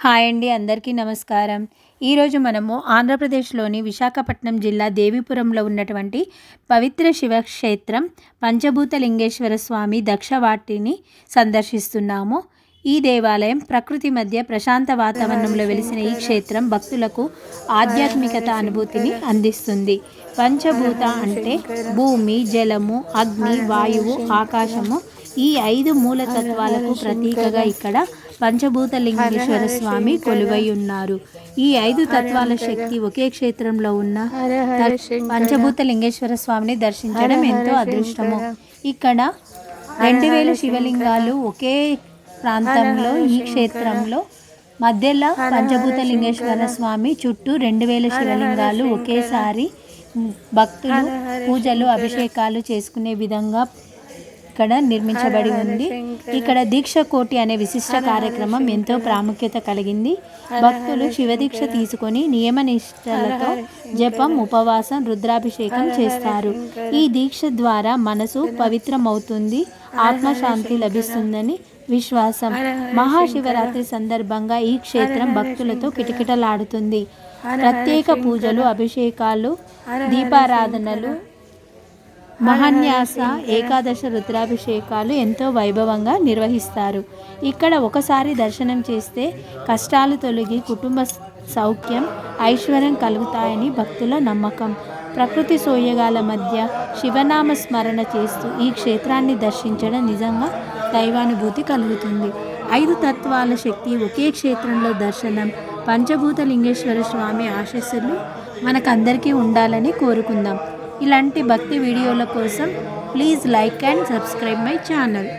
Hi అండి అందరికీ నమస్కారం. ఈరోజు మనము ఆంధ్రప్రదేశ్లోని విశాఖపట్నం జిల్లా దేవీపురంలో ఉన్నటువంటి పవిత్ర శివక్షేత్రం పంచభూత లింగేశ్వర స్వామి దక్షవాటిని సందర్శిస్తున్నాము. ఈ దేవాలయం ప్రకృతి మధ్య ప్రశాంత వాతావరణంలో వెలిసిన ఈ క్షేత్రం భక్తులకు ఆధ్యాత్మికత అనుభూతిని అందిస్తుంది. పంచభూత అంటే భూమి జలము అగ్ని వాయువు ఆకాశము ఈ ఐదు మూలతత్వాలకు ప్రతీకగా ఇక్కడ పంచభూత లింగేశ్వర స్వామి కొలువై ఉన్నారు. ఈ ఐదు తత్వాల శక్తి ఒకే క్షేత్రంలో ఉన్న పంచభూత లింగేశ్వర స్వామిని దర్శించడం ఎంతో అదృష్టము. ఇక్కడ రెండు వేల శివలింగాలు ఒకే ప్రాంతంలో ఈ క్షేత్రంలో. మధ్యలో పంచభూత లింగేశ్వర స్వామి చుట్టూ రెండు వేల శివలింగాలు ఒకేసారి భక్తులు పూజలు అభిషేకాలు చేసుకునే విధంగా ఇక్కడ నిర్మించబడి ఉంది. ఇక్కడ దీక్ష కోటి అనే విశిష్ట కార్యక్రమం ఎంతో ప్రాముఖ్యత కలిగింది. భక్తులు శివదీక్ష తీసుకొని నియమ నిష్టలతో జపం ఉపవాసం రుద్రాభిషేకం చేస్తారు. ఈ దీక్ష ద్వారా మనసు పవిత్రమవుతుంది. ఆత్మశాంతి లభిస్తుందని విశ్వాసం. మహాశివరాత్రి సందర్భంగా ఈ క్షేత్రం భక్తులతో కిటకిటలాడుతుంది. ప్రత్యేక పూజలు అభిషేకాలు దీపారాధనలు మహాన్యాస ఏకాదశ రుద్రాభిషేకాలు ఎంతో వైభవంగా నిర్వహిస్తారు. ఇక్కడ ఒకసారి దర్శనం చేస్తే కష్టాలు తొలగి కుటుంబ సౌఖ్యం ఐశ్వర్యం కలుగుతాయని భక్తుల నమ్మకం. ప్రకృతి సోయగాల మధ్య శివనామ స్మరణ చేస్తూ ఈ క్షేత్రాన్ని దర్శించడం నిజంగా దైవానుభూతి కలుగుతుంది. ఐదు తత్వాల శక్తి ఒకే క్షేత్రంలో దర్శనం. పంచభూత లింగేశ్వర స్వామి ఆశస్సులు మనకందరికీ ఉండాలని కోరుకుందాం. ఇలాంటి భక్తి వీడియోల కోసం please like and subscribe my channel.